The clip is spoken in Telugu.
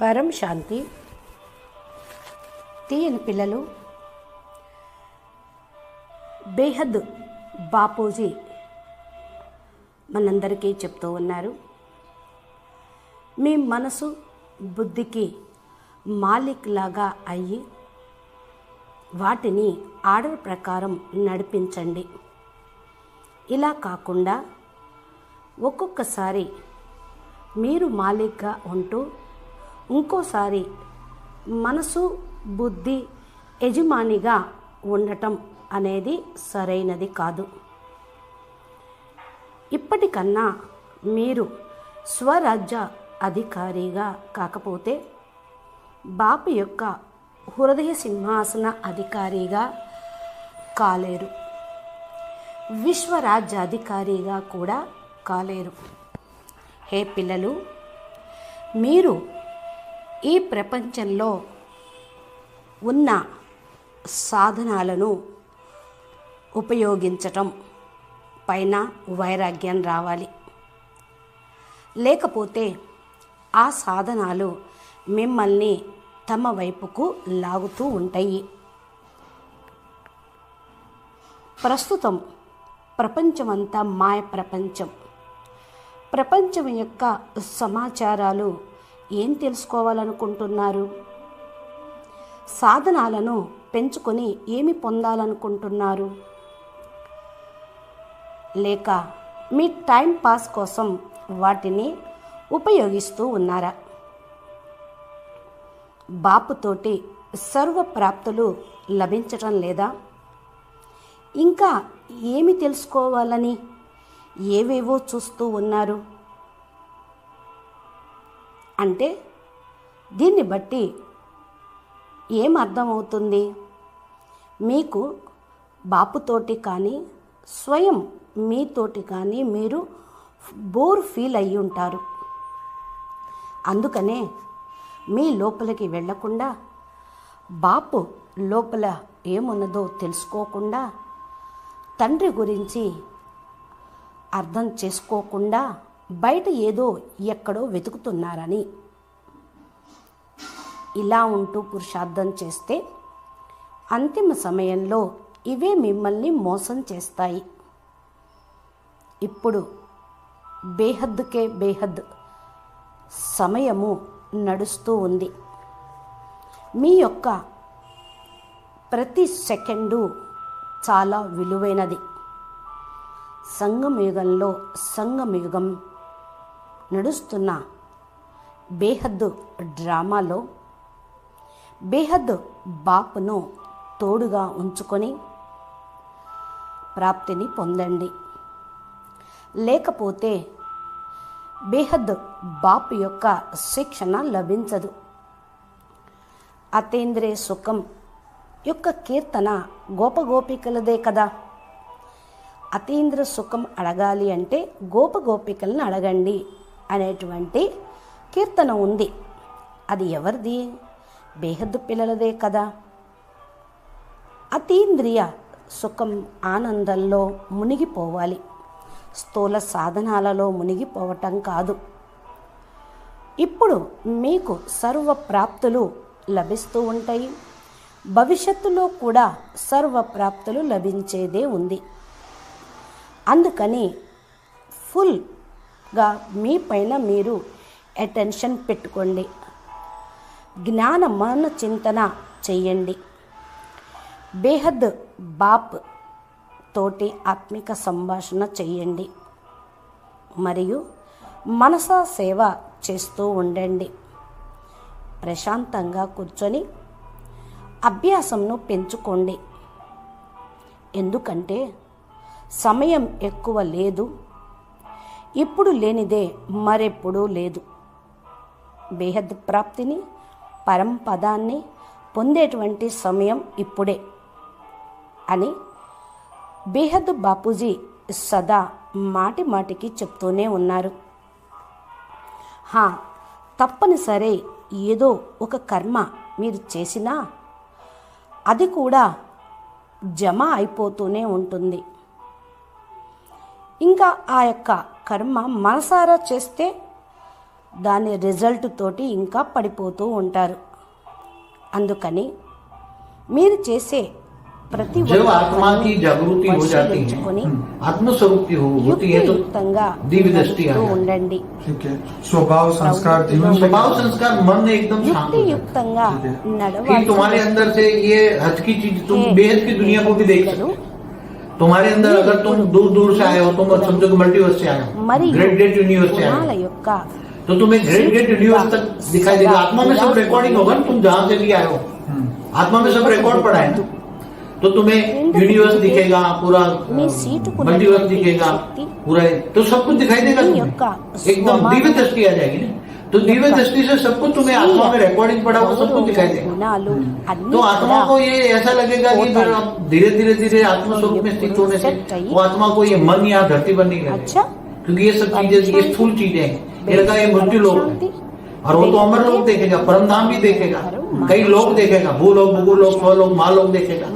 పరం శాంతి. తీయని పిల్లలు. బేహద్ బాపూజీ మనందరికీ చెప్తూ ఉన్నారు. మీ మనసు బుద్ధికి మాలిక్ లాగా అయ్యి వాటిని ఆర్డర్ ప్రకారం నడిపించండి. ఇలా కాకుండా ఒక్కొక్కసారి మీరు మాలిక్గా ఉంటూ ఇంకోసారి మనసు బుద్ధి యజమానిగా ఉండటం అనేది సరైనది కాదు. ఇప్పటికన్నా మీరు స్వరాజ్య అధికారిగా కాకపోతే బాపు యొక్క హృదయ సింహాసన అధికారిగా కాలేరు. విశ్వరాజ్యాధికారిగా కూడా కాలేరు. హే పిల్లలు మీరు ఈ ప్రపంచంలో ఉన్న సాధనాలను ఉపయోగించటం పైన వైరాగ్యం రావాలి. లేకపోతే ఆ సాధనాలు మిమ్మల్ని తమ వైపుకు లాగుతూ ఉంటాయి. ప్రస్తుతం ప్రపంచమంతా మాయ ప్రపంచం. ప్రపంచం యొక్క సమాచారాలు ఏం తెలుసుకోవాలనుకుంటున్నారు? సాధనాలను పెంచుకొని ఏమి పొందాలనుకుంటున్నారు? లేక మీ టైం పాస్ కోసం వాటిని ఉపయోగిస్తూ ఉన్నారా? బాపుతోటి సర్వ ప్రాప్తులు లభించటం లేదా? ఇంకా ఏమి తెలుసుకోవాలని ఏవేవో చూస్తూ ఉన్నారు? అంటే దీన్ని బట్టి ఏం అర్థమవుతుంది? మీకు బాపుతోటి కానీ స్వయం మీతోటి కానీ మీరు బోర్ ఫీల్ అయ్యి ఉంటారు. అందుకనే మీ లోపలికి వెళ్ళకుండా బాపు లోపల ఏమున్నదో తెలుసుకోకుండా తండ్రి గురించి అర్థం చేసుకోకుండా బయట ఏదో ఎక్కడో వెతుకుతున్నారని. ఇలా ఉంటూ పురుషార్థం చేస్తే అంతిమ సమయంలో ఇవే మిమ్మల్ని మోసం చేస్తాయి. ఇప్పుడు బేహద్దుకే బేహద్ సమయము నడుస్తూ ఉంది. మీ యొక్క ప్రతి సెకండు చాలా విలువైనది. సంగమయుగంలో సంగమయుగం నడుస్తున్న బేహద్దు డ్రామాలో బేహద్ బాపును తోడుగా ఉంచుకొని ప్రాప్తిని పొందండి. లేకపోతే బేహద్ బాపు యొక్క శిక్షణ లభించదు. అతేంద్రే సుఖం యొక్క కీర్తన గోపగోపికలదే కదా. అతీంద్ర సుఖం అడగాలి అంటే గోపగోపికలను అడగండి. అనేటువంటి కీర్తన ఉంది. అది ఎవరిది? బేహద్దు పిల్లలదే కదా. అతీంద్రియ సుఖం ఆనందంలో మునిగిపోవాలి. స్థూల సాధనాలలో మునిగిపోవటం కాదు. ఇప్పుడు మీకు సర్వ ప్రాప్తులు లభిస్తూ ఉంటాయి. భవిష్యత్తులో కూడా సర్వ ప్రాప్తులు లభించేదే ఉంది. అందుకని ఫుల్ గా మీ పైన మీరు అటెన్షన్ పెట్టుకోండి. జ్ఞాన మన చింతన చేయండి. బేహద్ బాప్ తోటి ఆత్మిక సంభాషణ చేయండి. మరియు మనస సేవ చేస్తూ ఉండండి. ప్రశాంతంగా కూర్చొని అభ్యాసంను పెంచుకోండి. ఎందుకంటే సమయం ఎక్కువ లేదు. ఇప్పుడు లేనిదే మరెప్పుడూ లేదు. బేహద్ ప్రాప్తిని పరంపదాన్ని పొందేటువంటి సమయం ఇప్పుడే అని బేహద్ బాపూజీ సదా మాటి మాటికి చెప్తూనే ఉన్నారు. హా తప్పనిసరి ఏదో ఒక కర్మ మీరు చేసినా అది కూడా జమ అయిపోతూనే ఉంటుంది. ఇంకా ఆ యొక్క కర్మ మనసారా చేస్తే దాని రిజల్ట్ తోటి ఇంకా పడిపోతూ ఉంటారు అందుకని మీరు చేసే ప్రతి जब ఒక్క आत्मा की పనిని जागृति हो जाती పరిశీలించుకొని है आत्मस्वरूप की हो होती है तो యుక్తియుక్తంగా दिव्य दृष्टि आ నడుపుతూ जाती ఉండండి ठीक है स्वभाव संस्कार जीवन है। में स्वभाव संस्कार मन एकदम शांत हो जाता యుక్తియుక్తంగా ठीक है। है कि నడవాలి तुम्हारे अंदर से ये हद की चीज तुम बेहद की दुनिया को भी देख सकते हो तुम्हारे अंदर अगर तुम दूर दूर से आए हो तुम समझो कि मल्टीवर्स से आए हो ग्रेट ग्रेट यूनिवर्स से आए हो तो तुम्हें ग्रेट ग्रेट यूनिवर्स तक दिखाई देगा। आत्मा में सब रिकॉर्डिंग होगा ना तुम जहाँ से भी आए हो। आत्मा में सब रिकॉर्ड पड़ा है। तो तुम्हें यूनिवर्स दिखेगा पूरा मल्टीवर्स दिखेगा पूरा तो सब कुछ दिखाई देगा एकदम दिव्य दृष्टि आ जाएगी ना। तो दिव्य दृष्टि से सब कुछ तुम्हें आत्मा में रिकॉर्डिंग पड़ा हुआ सब कुछ दिखाई देगा। तो आत्मा को ये ऐसा लगेगा कि फिर आप धीरे धीरे धीरे आत्मा स्वरूप में स्थित होने से वो आत्मा को ये मन या धरती बनने का क्योंकि ये सब चीज़ें ये स्थूल चीज़ें हैं। ये लगा ये मृत्यु लोग और वो तो अमर लोग देखेगा परमधाम भी देखेगा। कई लोग देखेगा भू लोग भूगु लोग स्व लोग माँ लोग देखेगा।